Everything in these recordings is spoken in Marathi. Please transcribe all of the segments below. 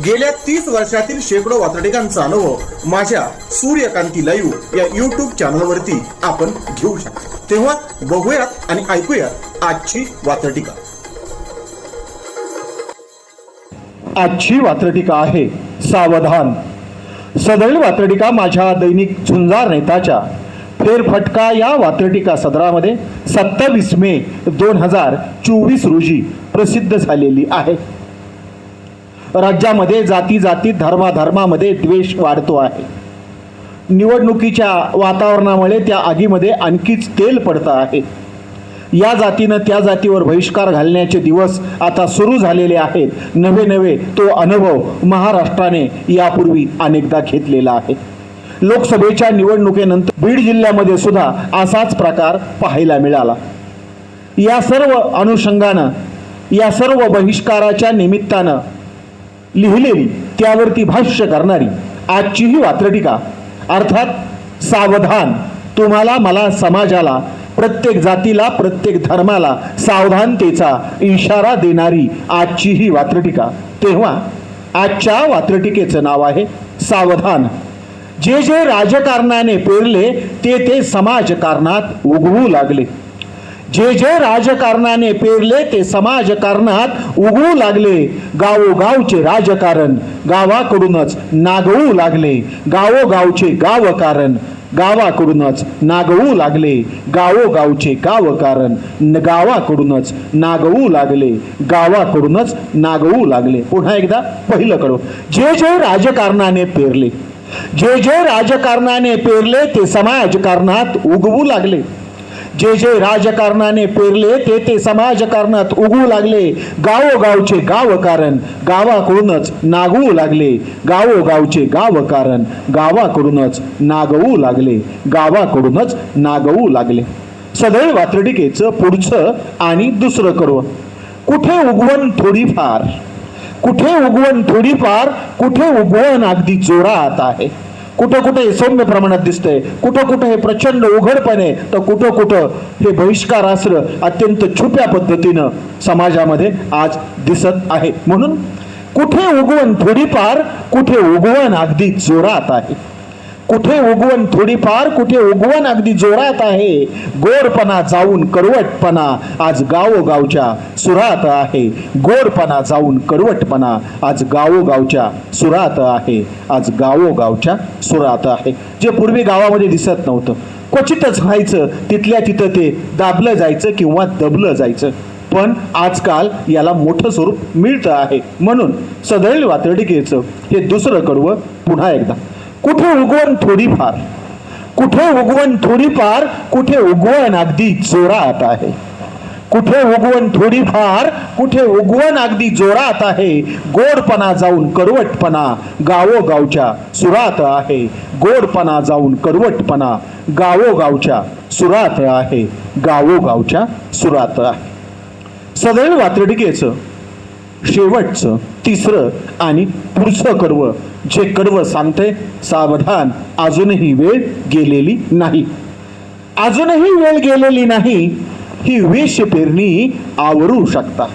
गेल्या तीस वर्षातील शेकडो वातडिकांचा अनुभव माझ्या सूर्यकांती लाईव्ह या युट्यूब चॅनलवरती आपण घेऊ शकतो. तेव्हा बघूयात आणि ऐकूयात आजची वातडिका आजची वात्रटिका आहे सावधान. सदैव वात्रटिका माझ्या दैनिक झुंजार नेताच्या. फेरफटका या वात्रटिका सदरामध्ये सत्तावीस मे दोन हजार चोवीस रोजी प्रसिद्ध झालेली आहे. राज्यामध्ये जाती जाती धर्माधर्मामध्ये द्वेष वाढतो आहे. निवडणुकीच्या वातावरणामुळे त्या आगीमध्ये आणखीच तेल पडतं आहे. या जातीनं त्या जातीवर बहिष्कार घालण्याचे दिवस आता सुरू झालेले आहेत. नवे नवे तो अनुभव महाराष्ट्राने यापूर्वी अनेकदा घेतलेला आहे. लोकसभेच्या निवडणुकीनंतर बीड जिल्ह्यामध्ये सुद्धा असाच प्रकार पाहायला मिळाला. या सर्व अनुषंगानं या सर्व बहिष्काराच्या निमित्तानं लिहिलेली त्यावरती भाष्य करणारी आजची ही वात्रटिका. अर्थात सावधान. तुम्हाला मला समाजाला प्रत्येक जातीला प्रत्येक धर्माला सावधानतेचा इशारा देणारी आजची ही वात्रटिका. तेव्हा आजच्या वात्रटिकेचं नाव आहे सावधान. जे जे राजकारणाने पेरले ते ते समाजकारणात उगवू लागले. जे जे राजकारणाने पेरले ते समाजकारणात उगवू लागले. गावोगावचे राजकारण. गावाकडूनच नागवू लागले. गावोगावचे गावकारण. गावाकडूनच नागवू लागले. गावोगावचे गावकारण. गावाकडूनच नागवू लागले. गावाकडूनच नागवू लागले. पुन्हा एकदा पहिलं कडू. जे जे राजकारणाने पेरले. जे जे राजकारणाने पेरले ते समाजकारणात उगवू लागले. जे जे राजकारणाने पेरले ते ते समाजकारणात उगवू लागले. गावोगावचे गावकारण गावाकडूनच नागवू लागले. गावोगावचे गावकारण गावाकडूनच नागवू लागले. गावाकडूनच नागवू लागले. सदैव वात्रटिकेचं पुढचं आणि दुसरं कडवं कुठे उगवण थोडीफार? कुठे उगवण थोडीफार? कुठे उगवण अगदी जोरात आहे? कुठं कुठं हे सौम्य प्रमाणात दिसतंय कुठं कुठं हे प्रचंड उघडपणे तर कुठं कुठं हे बहिष्कारास्त्र अत्यंत छुप्या पद्धतीनं समाजामध्ये आज दिसत आहे. म्हणून कुठे उगवण थोडीफार कुठे उगवण अगदी जोरात आहे. कुठे उगवण थोडीफार कुठे उगवण अगदी जोरात आहे. गोडपणा जाऊन कडवटपणा आज गावोगावच्या सुरात आहे. गोडपणा जाऊन कडवटपणा आज गावोगावच्या सुरात आहे. आज गावोगावच्या सुरात आहे. जे पूर्वी गावामध्ये दिसत नव्हतं. क्वचितच व्हायचं तिथल्या तिथं ते दाबलं जायचं किंवा दबलं जायचं. पण आजकाल याला मोठं स्वरूप मिळतं आहे. म्हणून सदैव वातडिकेचं हे दुसरं कडवं पुन्हा एकदा. कुठे उगवण थोडीफार? कुठे उगवण थोडीफार कुठे उगवण अगदी जोरात आहे. कुठे उगवण थोडीफार कुठे उगवण अगदी जोरात आहे. गोडपणा जाऊन करवटपणा गावोगावच्या सुरात आहे. गोडपणा जाऊन करवटपणा गावोगावच्या सुरात आहे. गावोगावच्या सुरात आहे. सदैव वात्रटिकेचं शेवटचं तिसरं आणि पुढचं कडवं जे कडवं सांगते सावधान. अजूनही वेळ गेलेली नाही. अजूनही वेळ गेलेली नाही ही विष पेरणी आवरू शकता.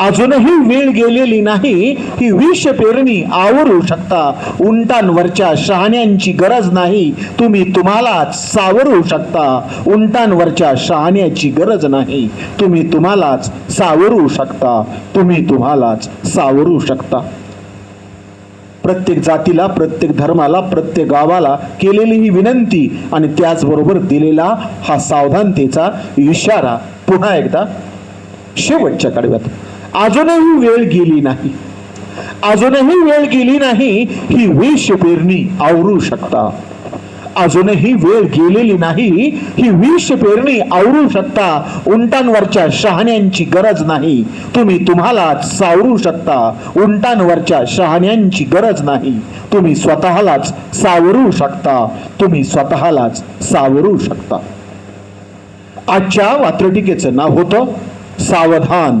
अजूनही वेळ गेलेली नाही ही विष पेरणी आवरू शकता. उंटांवरच्या शहाण्यांची गरज नाही तुम्ही तुम्हालाच सावरू शकता. उंटांवरच्या शहाण्याची गरज नाही तुम्ही तुम्हालाच सावरू शकता. तुम्ही तुम्हालाच सावरू शकता. प्रत्येक जातीला प्रत्येक धर्माला प्रत्येक गावाला केलेली ही विनंती आणि त्याचबरोबर दिलेला हा सावधानतेचा इशारा पुन्हा एकदा शेवटच्या कडव्यात. अजूनही वेळ गेली नाही. अजूनही वेळ गेली नाही ही विष पेरणी आवरू शकता. अजूनही वेळ गेलेली नाही ही विष पेरणी आवरू शकता. उंटांवरच्या शहाण्यांची गरज नाही तुम्ही तुम्हालाच सावरू शकता. उंटांवरच्या शहाण्यांची गरज नाही तुम्ही स्वतःलाच सावरू शकता. तुम्ही स्वतःलाच सावरू शकता. आजच्या वात्रटिकेचं नाव होतं सावधान.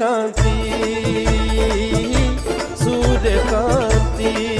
कांति सूर्य कांति